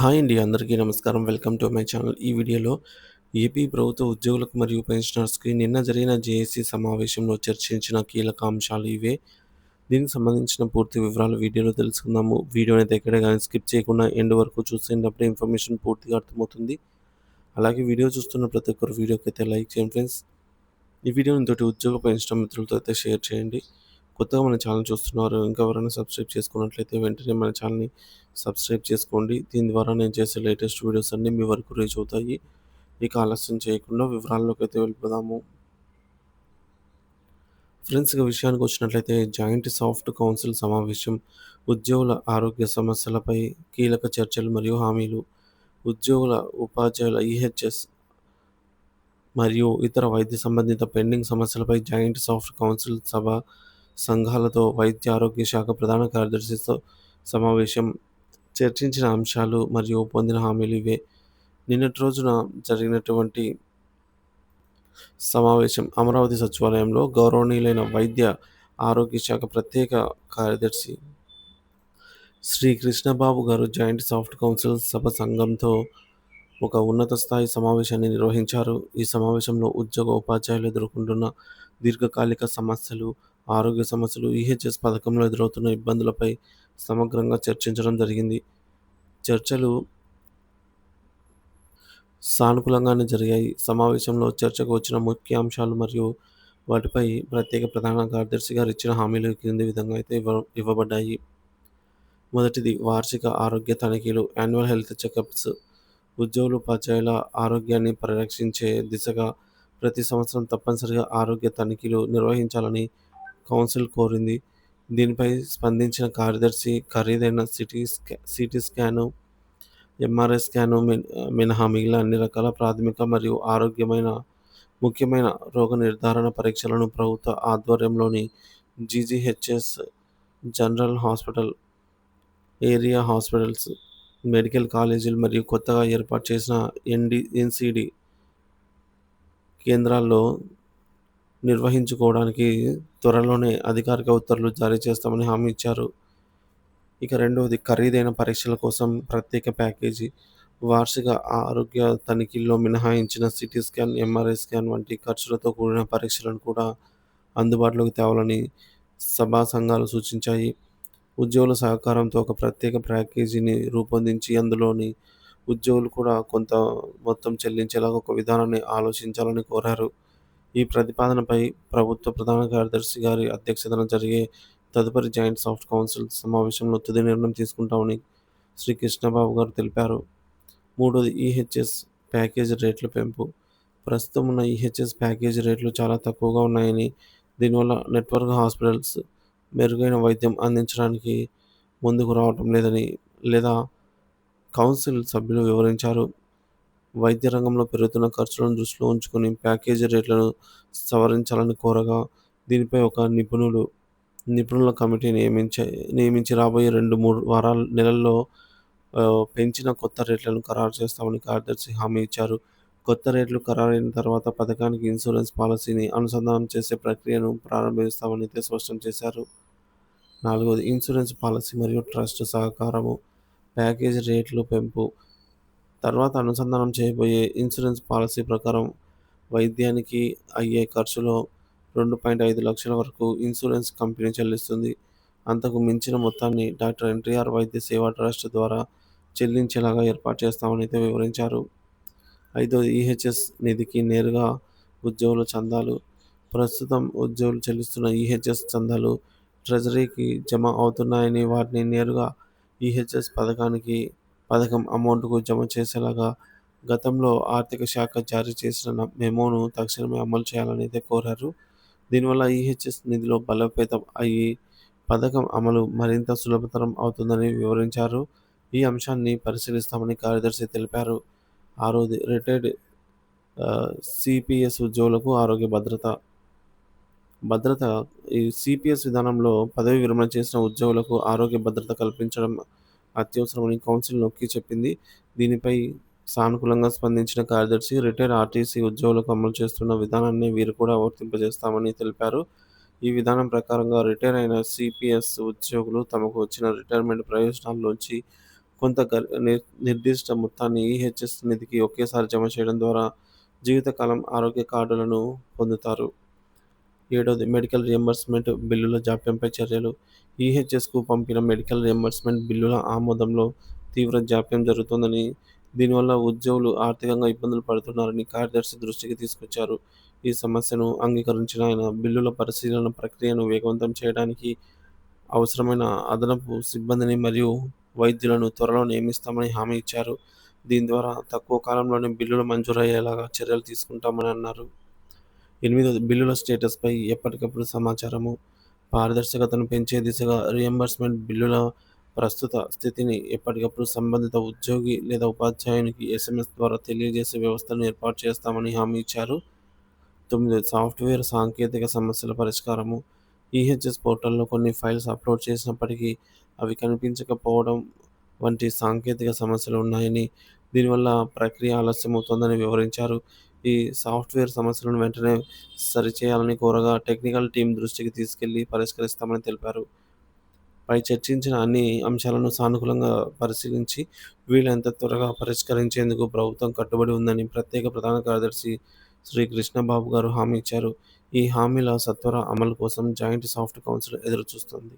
Hi అండి అందరికీ నమస్కారం. Welcome to my channel. ఈ వీడియోలో ఏపీ ప్రభుత్వ ఉద్యోగులకు మరియు పెన్షనర్స్కి నిన్న జరిగిన జేఏసీ సమావేశంలో చర్చించిన కీలక అంశాలు ఇవే. దీనికి సంబంధించిన పూర్తి వివరాలు వీడియోలో తెలుసుకుందాము. వీడియోని అయితే ఎక్కడ కానీ స్కిప్ చేయకుండా ఎండ్ వరకు చూసేటప్పుడు ఇన్ఫర్మేషన్ పూర్తిగా అర్థమవుతుంది. అలాగే వీడియో చూస్తున్న ప్రతి ఒక్కరు వీడియోకి అయితే లైక్ చేయండి ఫ్రెండ్స్. ఈ వీడియోని తోటి ఉద్యోగ పెన్షన్ మిత్రులతో అయితే షేర్ చేయండి. కొత్తగా మన ఛానల్ చూస్తున్నారు ఇంకా ఎవరైనా సబ్స్క్రైబ్ చేసుకున్నట్లయితే వెంటనే మన ఛానల్ని సబ్స్క్రైబ్ చేసుకోండి. దీని ద్వారా నేను చేసే లేటెస్ట్ వీడియోస్ అన్నీ మీ వరకు రీచ్ అవుతాయి. ఇక ఆలస్యం చేయకుండా వివరాల్లోకి అయితే వెళ్ళిపోదాము. ఫ్రెండ్స్ విషయానికి వచ్చినట్లయితే జాయింట్ సాఫ్ట్ కౌన్సిల్ సమావేశం ఉద్యోగుల ఆరోగ్య సమస్యలపై కీలక చర్చలు మరియు హామీలు ఉద్యోగుల ఉపాధ్యాయుల ఈహెచ్ఎస్ మరియు ఇతర వైద్య సంబంధిత పెండింగ్ సమస్యలపై జాయింట్ సాఫ్ట్ కౌన్సిల్ సభ సంఘాలతో వైద్య ఆరోగ్య శాఖ ప్రధాన కార్యదర్శితో సమావేశం చర్చించిన అంశాలు మరియు పొందిన హామీలు ఇవే. నిన్నటి రోజున జరిగినటువంటి సమావేశం అమరావతి సచివాలయంలో గౌరవనీయులైన వైద్య ఆరోగ్య శాఖ ప్రత్యేక కార్యదర్శి శ్రీ కృష్ణబాబు గారు జాయింట్ సాఫ్ట్ కౌన్సిల్ సభ సంఘంతో ఒక ఉన్నత స్థాయి సమావేశాన్ని నిర్వహించారు. ఈ సమావేశంలో ఉద్యోగ ఉపాధ్యాయులు ఎదుర్కొంటున్న దీర్ఘకాలిక సమస్యలు ఆరోగ్య సమస్యలు ఈహెచ్ఎస్ పథకంలో ఎదురవుతున్న ఇబ్బందులపై సమగ్రంగా చర్చించడం జరిగింది. చర్చలు సానుకూలంగానే జరిగాయి. సమావేశంలో చర్చకు వచ్చిన ముఖ్య అంశాలు మరియు వాటిపై ప్రత్యేక ప్రధాన కార్యదర్శి గారు ఇచ్చిన హామీలు కింది విధంగా అయితే ఇవ్వ ఇవ్వబడ్డాయి. మొదటిది వార్షిక ఆరోగ్య తనిఖీలు యాన్యువల్ హెల్త్ చెకప్స్. ఉద్యోగులు ఉపాధ్యాయుల ఆరోగ్యాన్ని పరిరక్షించే దిశగా ప్రతి సంవత్సరం తప్పనిసరిగా ఆరోగ్య తనిఖీలు నిర్వహించాలని కౌన్సిల్ కోరింది. దీనిపై స్పందించిన కార్యదర్శి ఖరీదైన CT scan CT scan MRI scan మినహా మిగిలిన అన్ని రకాల ప్రాథమిక మరియు ఆరోగ్యమైన ముఖ్యమైన రోగ నిర్ధారణ పరీక్షలను ప్రభుత్వ ఆధ్వర్యంలోని GGHs general hospital area hospitals medical కాలేజీలు మరియు కొత్తగా ఏర్పాటు చేసిన ఎన్డి ఎన్సిడి కేంద్రాల్లో నిర్వహించుకోవడానికి త్వరలోనే అధికారిక ఉత్తర్వులు జారీ చేస్తామని హామీ ఇచ్చారు. ఇక రెండవది ఖరీదైన పరీక్షల కోసం ప్రత్యేక ప్యాకేజీ. వార్షిక ఆరోగ్య తనిఖీల్లో మినహాయించిన సిటీ స్కాన్ ఎంఆర్ఐ స్కాన్ వంటి ఖర్చులతో కూడిన పరీక్షలను కూడా అందుబాటులోకి తేవాలని సభా సంఘాలు సూచించాయి. ఉద్యోగుల సహకారంతో ఒక ప్రత్యేక ప్యాకేజీని రూపొందించి అందులోని ఉద్యోగులు కూడా కొంత మొత్తం చెల్లించేలాగా ఒక విధానాన్ని ఆలోచించాలని కోరారు. ఈ ప్రతిపాదనపై ప్రభుత్వ ప్రధాన కార్యదర్శి గారి అధ్యక్షతన జరిగే తదుపరి జాయింట్ సాఫ్ట్ కౌన్సిల్ సమావేశంలో తుది నిర్ణయం తీసుకుంటామని శ్రీ కృష్ణబాబు గారు తెలిపారు. మూడోది ఈహెచ్ఎస్ ప్యాకేజీ రేట్ల పెంపు. ప్రస్తుతం ఉన్న ఈహెచ్ఎస్ ప్యాకేజీ రేట్లు చాలా తక్కువగా ఉన్నాయని దీనివల్ల నెట్వర్క్ హాస్పిటల్స్ మెరుగైన వైద్యం అందించడానికి ముందుకు రావటం లేదని లేదా కౌన్సిల్ సభ్యులు వివరించారు. వైద్య రంగంలో పెరుగుతున్న ఖర్చులను దృష్టిలో ఉంచుకొని ప్యాకేజీ రేట్లను సవరించాలని కోరగా దీనిపై ఒక నిపుణులు నిపుణుల కమిటీ నియమించే నియమించి రాబోయే రెండు మూడు వారాల నెలల్లో పెంచిన కొత్త రేట్లను ఖరారు చేస్తామని కార్యదర్శి హామీ ఇచ్చారు. కొత్త రేట్లు ఖరారైన తర్వాత పథకానికి ఇన్సూరెన్స్ పాలసీని అనుసంధానం చేసే ప్రక్రియను ప్రారంభిస్తామని స్పష్టం చేశారు. నాలుగవది ఇన్సూరెన్స్ పాలసీ మరియు ట్రస్ట్ సహకారము. ప్యాకేజీ రేట్లు పెంపు తర్వాత అనుసంధానం చేయబోయే ఇన్సూరెన్స్ పాలసీ ప్రకారం వైద్యానికి అయ్యే ఖర్చులో రెండు పాయింట్ ఐదు లక్షల వరకు ఇన్సూరెన్స్ కంపెనీ చెల్లిస్తుంది. అంతకు మించిన మొత్తాన్ని డాక్టర్ ఎన్టీఆర్ వైద్య సేవా ట్రస్ట్ ద్వారా చెల్లించేలాగా ఏర్పాటు చేస్తామని అయితే వివరించారు. ఐదోది ఈహెచ్ఎస్ నిధికి నేరుగా ఉద్యోగుల చందాలు ప్రస్తుతం ఉద్యోగులు చెల్లిస్తున్న ఈహెచ్ఎస్ చందాలు ట్రెజరీకి జమ అవుతున్నాయని వాటిని నేరుగా ఈహెచ్ఎస్ పథకానికి పథకం అమౌంట్కు జమ చేసేలాగా గతంలో ఆర్థిక శాఖ జారీ చేసిన మెమోను తక్షణమే అమలు చేయాలని అయితే కోరారు. దీనివల్ల ఈహెచ్ఎస్ నిధిలో బలోపేతం అయ్యి పథకం అమలు మరింత సులభతరం అవుతుందని వివరించారు. ఈ అంశాన్ని పరిశీలిస్తామని కార్యదర్శి తెలిపారు. ఆరోది రిటైర్డ్ సిపిఎస్ ఉద్యోగులకు ఆరోగ్య భద్రత భద్రత ఈ సిపిఎస్ విధానంలో పదవి విరమణ చేసిన ఉద్యోగులకు ఆరోగ్య భద్రత కల్పించడం అత్యవసరమని కౌన్సిల్ నొక్కి చెప్పింది దీనిపై సానుకూలంగా స్పందించిన కార్యదర్శి రిటైర్ ఆర్టీసీ ఉద్యోగులకు అమలు చేస్తున్న విధానాన్ని వీరు కూడా వర్తింపజేస్తామని తెలిపారు ఈ విధానం ప్రకారంగా రిటైర్ అయిన సిపిఎస్ ఉద్యోగులు తమకు వచ్చిన రిటైర్మెంట్ ప్రయోజనాల్లోంచి కొంత గ నిర్దిష్ట మొత్తాన్ని ఈహెచ్ఎస్ నిధికి ఒకేసారి జమ చేయడం ద్వారా జీవితకాలం ఆరోగ్య కార్డులను పొందుతారు. ఏడోది మెడికల్ రియంబర్స్‌మెంట్ బిల్లుల జాప్యంపై చర్యలు. ఈహెచ్ఎస్‌కు పంపిన మెడికల్ రియంబర్స్‌మెంట్ బిల్లుల ఆమోదంలో తీవ్ర జాప్యం జరుగుతోందని, దీనివల్ల ఉద్యోగులు ఆర్థికంగా ఇబ్బందులు పడుతున్నారని కార్యదర్శి దృష్టికి తీసుకొచ్చారు. ఈ సమస్యను అంగీకరించిన ఆయన బిల్లుల పరిశీలన ప్రక్రియను వేగవంతం చేయడానికి అవసరమైన అదనపు సిబ్బందిని మరియు వైద్యులను త్వరలో నియమిస్తామని హామీ ఇచ్చారు. దీని ద్వారా తక్కువ కాలంలోనే బిల్లులు మంజూరయ్యేలాగా చర్యలు తీసుకుంటామని అన్నారు. ఎనిమిది బిల్లుల స్టేటస్‌పై ఎప్పటికప్పుడు సమాచారము. పారదర్శకతను పెంచే దిశగా రియంబర్స్‌మెంట్ బిల్లుల ప్రస్తుత స్థితిని ఎప్పటికప్పుడు సంబంధిత ఉద్యోగి లేదా ఉపాధ్యాయునికి ఎస్ఎంఎస్ ద్వారా తెలియజేసే వ్యవస్థను ఏర్పాటు చేస్తామని హామీ ఇచ్చారు. తొమ్మిది సాఫ్ట్‌వేర్ సాంకేతిక సమస్యల పరిష్కారము. ఈహెచ్ఎస్ పోర్టల్‌లో కొన్ని ఫైల్స్ అప్‌లోడ్ చేసినప్పటికీ అవి కనిపించకపోవడం వంటి సాంకేతిక సమస్యలు ఉన్నాయని, దీనివల్ల ప్రక్రియ ఆలస్యమవుతోందని వివరించారు. ఈ సాఫ్ట్‌వేర్ సమస్యలను వెంటనే సరిచేయాలని కోరగా టెక్నికల్ టీం దృష్టికి తీసుకెళ్ళి పరిష్కరిస్తామని తెలిపారు. పై చర్చించిన అన్ని అంశాలను సానుకూలంగా పరిశీలించి వీలైనంత త్వరగా పరిష్కరించేందుకు ప్రభుత్వం కట్టుబడి ఉందని ప్రత్యేక ప్రధాన కార్యదర్శి శ్రీ కృష్ణబాబు గారు హామీ ఇచ్చారు. ఈ హామీల సత్వర అమలు కోసం జాయింట్ సాఫ్ట్ కౌన్సిల్ ఎదురుచూస్తుంది